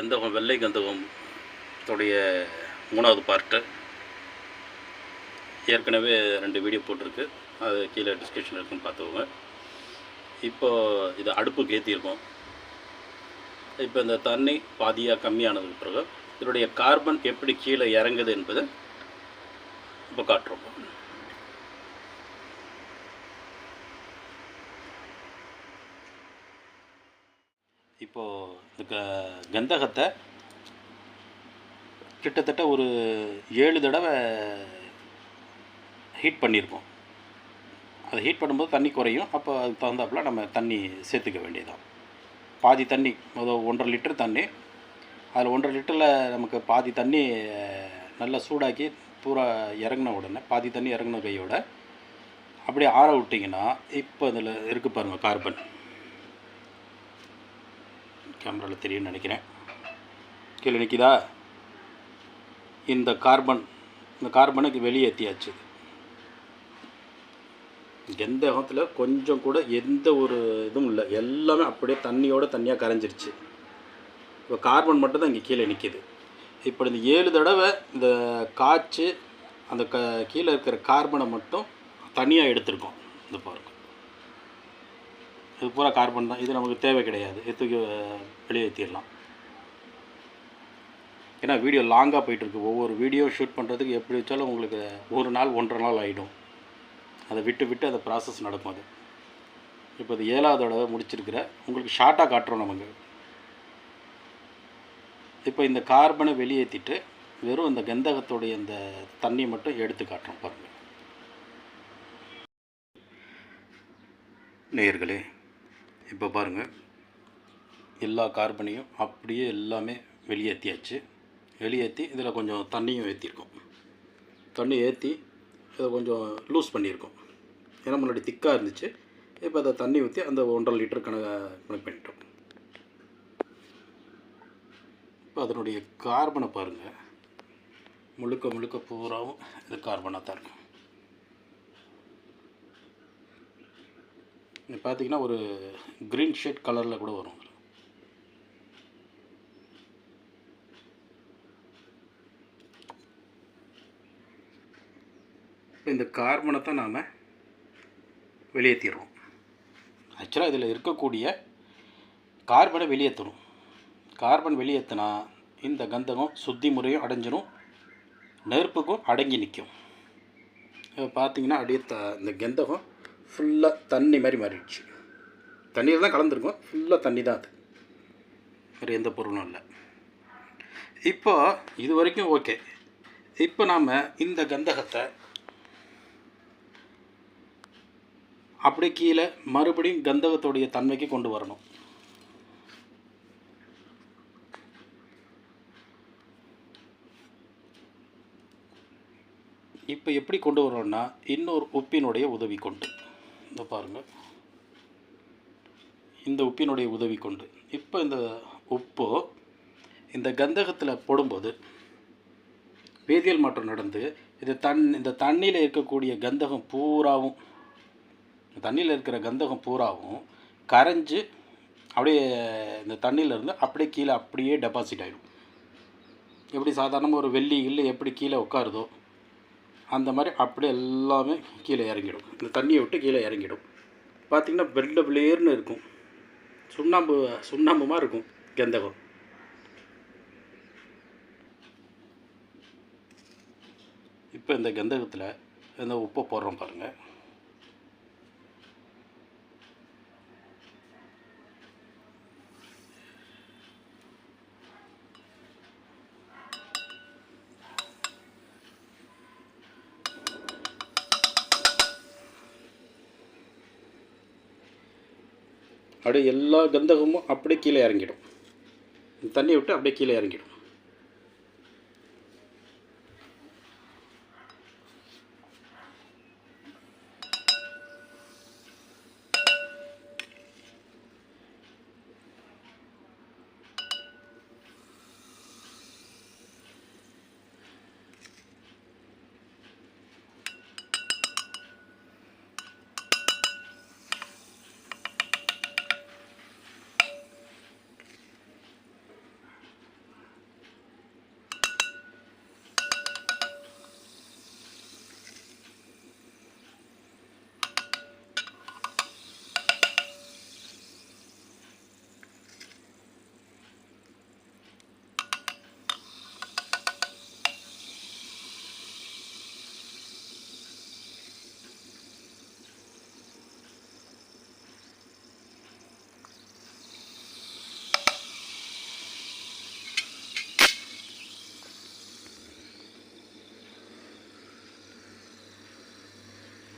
கந்தகம் வெள்ளை கந்தகம் உடைய மூணாவது பார்ட்டு ஏற்கனவே ரெண்டு வீடியோ போட்டிருக்கு. அது கீழே டிஸ்கிரிப்ஷன் இருக்குன்னு பார்த்துக்கோங்க. இப்போது இதை அடுப்புக்கு ஏற்றிருக்கோம் இப்போ இந்த தண்ணி பாதியாக கம்மியானதுக்கு பிறகு இதனுடைய கார்பன் எப்படி கீழே இறங்குது என்பதை இப்போ காட்டுறோம் இப்போது இந்த க கந்தகத்தை கிட்டத்தட்ட ஒரு ஏழு தடவை ஹீட் பண்ணியிருக்கோம் அதை ஹீட் பண்ணும்போது தண்ணி குறையும். அப்போ அதுக்கு தகுந்தாப்புல நம்ம தண்ணி சேர்த்துக்க வேண்டியதுதான். பாதி தண்ணி மொதல் ஒன்றரை லிட்டர் தண்ணி. அதில் ஒன்றரை லிட்டரில் நமக்கு பாதி தண்ணி நல்லா சூடாக்கி பூரா இறங்கின உடனே பாதி தண்ணி இறங்கின கையோட அப்படியே ஆற விட்டிங்கன்னா இப்போ இதில் இருக்குது பாருங்கள் கார்பன் கேமராவில் தெரியும்னு நினைக்கிறேன். கீழே நிற்கிதா இந்த கார்பன் இந்த கார்பனுக்கு வெளியேற்றியாச்சு கந்தகத்தில் கொஞ்சம் கூட எந்த ஒரு இதுவும் இல்லை. எல்லாமே அப்படியே தண்ணியோட தண்ணியாக கரைஞ்சிருச்சு. இப்போ கார்பன் மட்டும்தான் இங்கே கீழே நிற்கிது இப்போ இந்த ஏழு தடவை இந்த காய்ச்சி அந்த க கீழே இருக்கிற கார்பனை மட்டும் தனியாக எடுத்திருக்கோம். இந்த பாருங்க. இது பூரா கார்பன் தான். இது நமக்கு தேவை கிடையாது. இது தூக்கி வெளியே ஏற்றிடலாம் ஏன்னா வீடியோ லாங்காக போயிட்டுருக்கு. ஒவ்வொரு வீடியோ ஷூட் பண்ணுறதுக்கு எப்படி வச்சாலும் உங்களுக்கு ஒரு நாள் ஒன்றரை நாள் ஆகிடும் அதை விட்டு விட்டு அந்த ப்ராசஸ் நடக்கும் அது. இப்போ அது ஏழாவது தடவை முடிச்சிருக்கிற. உங்களுக்கு ஷார்ட்டாக காட்டுறோம் நமக்கு. இப்போ இந்த கார்பனை வெளியேற்றிட்டு வெறும் இந்த கந்தகத்துடைய இந்த தண்ணி மட்டும் எடுத்து காட்டுறோம் பாருங்கள் நேர்களே இப்போ பாருங்கள் எல்லா கார்பனையும் அப்படியே எல்லாமே வெளியேற்றியாச்சு வெளியேற்றி இதில் கொஞ்சம் தண்ணியும் ஏற்றிருக்கோம் தண்ணி ஏற்றி இதை கொஞ்சம் லூஸ் பண்ணியிருக்கோம். ஏன்னா முன்னாடி திக்காக இருந்துச்சு. இப்போ அதை தண்ணி ஊற்றி அந்த ஒன்றரை லிட்டர் கணக்கு கணக்கு பண்ணிட்டோம். இப்போ அதனுடைய கார்பனை பாருங்கள் முழுக்க முழுக்க பூராவும் இது கார்பனாக தான் இருக்கும். இது பார்த்தீங்கன்னா ஒரு க்ரீன் ஷேட் கலரில் கூட வரும். இதுல. இந்த கார்பனை தான் நாம் வெளியேற்றிடுறோம் ஆக்சுவலாக இதில் இருக்கக்கூடிய கார்பனை வெளியேற்றணும் கார்பன் வெளியேற்றினா இந்த கந்தகம் சுத்தி முறையும் அடைஞ்சிரும் நெருப்புக்கும் அடங்கி நிற்கும் இப்போ பார்த்தீங்கன்னா அப்படியே த இந்த கந்தகம் ஃபுல்லாக தண்ணி மாதிரி மாறிடுச்சு. தண்ணியில் தான் கலந்துருக்கும். ஃபுல்லாக தண்ணி தான் அது. வேறு எந்த பொருளும் இல்லை. இப்போ இது வரைக்கும் ஓகே இப்போ நாம் இந்த கந்தகத்தை அப்படியே கீழே மறுபடியும் கந்தகத்துடைய தன்மைக்கு கொண்டு வரணும். இப்போ எப்படி கொண்டு வரோம்னா இன்னொரு உப்பினுடைய உதவி கொண்டு. இந்த பாருங்கள் இந்த உப்பினுடைய உதவி கொண்டு. இப்போ இந்த உப்பு இந்த கந்தகத்தில் போடும்போது வேதியியல் மாற்றம் நடந்து இது தண் இந்த தண்ணியில் இருக்கக்கூடிய கந்தகம் பூராவும் தண்ணியில் இருக்கிற கந்தகம் பூராவும் கரைஞ்சு அப்படியே இந்த தண்ணியிலேருந்து அப்படியே கீழே அப்படியே டெபாசிட் ஆகிடும் எப்படி சாதாரணமாக ஒரு வெள்ளி இல்லை எப்படி கீழே உட்காருதோ அந்த மாதிரி அப்படியே எல்லாமே கீழே இறங்கிடும். இந்த தண்ணியை விட்டு கீழே இறங்கிடும். பார்த்திங்கன்னா வெள்ளை பிளேர்னு இருக்கும். சுண்ணாம்பு சுண்ணாம்பு மாதிரி இருக்கும் கந்தகம். இப்போ இந்த கந்தகத்தில் இந்த உப்பை போடுறோம் பாருங்கள் அப்படியே எல்லா கந்தகமும் அப்படியே கீழே இறங்கிடும். தண்ணி தண்ணியை விட்டு அப்படியே கீழே இறங்கிடும்.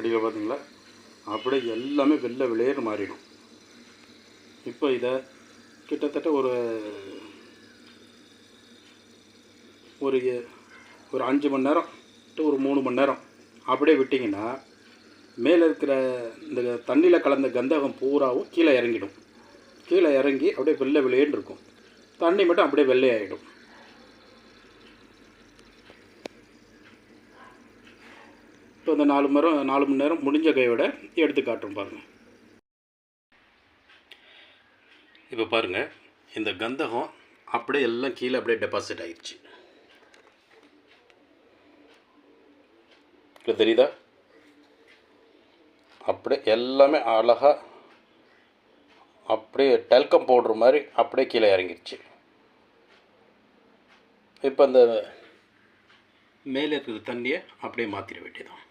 அடியில் பார்த்தீங்களா அப்படியே எல்லாமே வெள்ளை வெளியேறு மாறிடும். இப்போ இதை கிட்டத்தட்ட ஒரு ஒரு ஒரு அஞ்சு மணி நேரம் டு ஒரு மூணு மணி நேரம் அப்படியே விட்டிங்கன்னா மேலே இருக்கிற இந்த தண்ணியில் கலந்த கந்தகம் பூராவும் கீழே இறங்கிடும். கீழே இறங்கி அப்படியே வெள்ளை வெளியேன்னு இருக்கும். தண்ணி மட்டும் அப்படியே வெள்ளையாகிடும் அந்த நாலு மரம் நாலு மணி நேரம் முடிஞ்ச கையோட எடுத்து காட்டுறோம் பாருங்கள் இப்போ பாருங்கள் இந்த கந்தகம் அப்படியே எல்லாம் கீழே அப்படியே டெபாசிட் ஆயிடுச்சு. இப்போ தெரியுதா? அப்படியே எல்லாமே அழகாக அப்படியே டெல்கம் போடுற மாதிரி அப்படியே கீழே இறங்கிருச்சு. இப்போ அந்த மேலே இருக்கிற தண்ணியை அப்படியே மாற்றிட வேண்டியதான்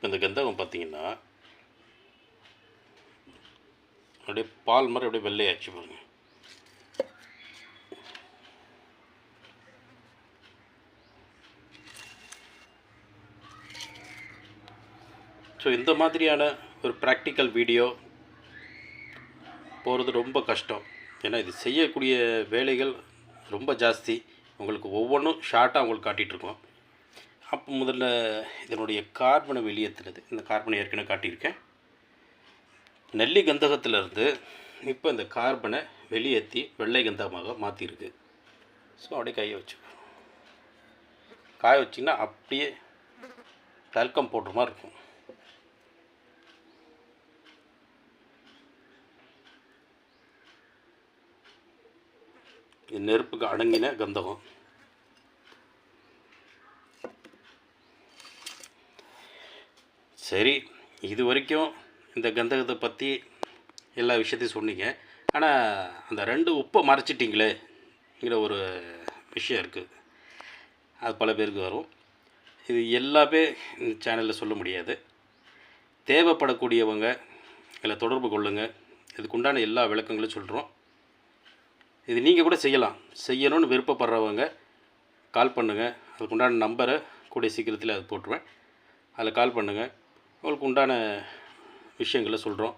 இப்போ இந்த கந்தகம் பார்த்தீங்கன்னா அப்படியே பால் மாதிரி அப்படியே வெள்ளையாச்சு பாருங்க. ஸோ இந்த மாதிரியான ஒரு ப்ராக்டிக்கல் வீடியோ போகிறது ரொம்ப கஷ்டம். ஏன்னா இது செய்யக்கூடிய வேலைகள் ரொம்ப ஜாஸ்தி. உங்களுக்கு ஒவ்வொன்றும் ஷார்ட்டாக உங்களுக்கு காட்டிகிட்ருக்கோம் அப்போ முதல்ல இதனுடைய கார்பனை வெளியேற்றுறது இந்த கார்பனை ஏற்கனவே காட்டியிருக்கேன். நெல்லி கந்தகத்திலிருந்து இப்போ இந்த கார்பனை வெளியேற்றி வெள்ளை கந்தகமாக மாற்றிருக்கு ஸோ அப்படியே கையை வச்சு. காய வச்சிங்கன்னா அப்படியே டல்கம் போடுற மாதிரி இருக்கும். இது நெருப்புக்கு அடங்கின கந்தகம். சரி இது வரைக்கும் இந்த கந்தகத்தை பற்றி எல்லா விஷயத்தையும் சொன்னீங்க. ஆனால் அந்த ரெண்டு உப்பை மறைச்சிட்டிங்களேங்கிற ஒரு விஷயம் இருக்குது அது பல பேருக்கு வரும். இது எல்லாமே இந்த சேனலில் சொல்ல முடியாது. தேவைப்படக்கூடியவங்க இதில் தொடர்பு கொள்ளுங்கள் இதுக்குண்டான எல்லா விளக்கங்களும் சொல்கிறோம் இது நீங்கள் கூட செய்யலாம். செய்யணும்னு விருப்பப்படுறவங்க கால் பண்ணுங்கள் அதுக்குண்டான நம்பரை கூடிய சீக்கிரத்தில் அது போட்டுருவேன். அதில் கால் பண்ணுங்கள் உங்களுக்கு உண்டான விஷயங்களை சொல்கிறோம்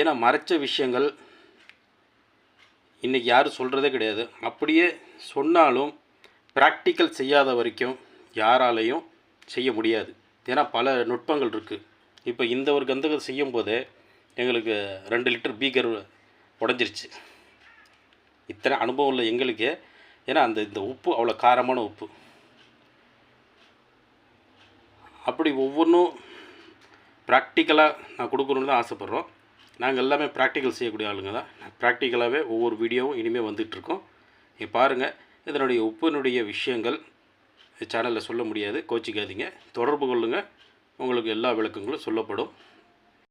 ஏன்னா மறைச்ச விஷயங்கள் இன்றைக்கி யாரும் சொல்கிறதே கிடையாது. அப்படியே சொன்னாலும் ப்ராக்டிக்கல் செய்யாத வரைக்கும் யாராலையும் செய்ய முடியாது. ஏன்னா பல நுட்பங்கள் இருக்குது இப்போ இந்த ஒரு கந்தகம் செய்யும் போதே எங்களுக்கு ரெண்டு லிட்டர் பீக்கர் உடஞ்சிருச்சு. இத்தனை அனுபவம் இல்லை எங்களுக்கு. ஏன்னா அந்த இந்த உப்பு அவ்வளோ காரமான உப்பு. அப்படி ஒவ்வொன்றும் ப்ராக்டிக்கலாக நான் கொடுக்கணுன்னு தான் ஆசைப்பட்றோம். நாங்கள் எல்லாமே ப்ராக்டிக்கல் செய்யக்கூடிய ஆளுங்க தான். ப்ராக்டிக்கலாகவே ஒவ்வொரு வீடியோவும் இனிமேல் வந்துகிட்ருக்கோம். நீ பாருங்கள் இதனுடைய உப்பினுடைய விஷயங்கள் சேனலில் சொல்ல முடியாது. கோச்சிக்காதீங்க. தொடர்பு கொள்ளுங்கள் உங்களுக்கு எல்லா விளக்கங்களும் சொல்லப்படும்.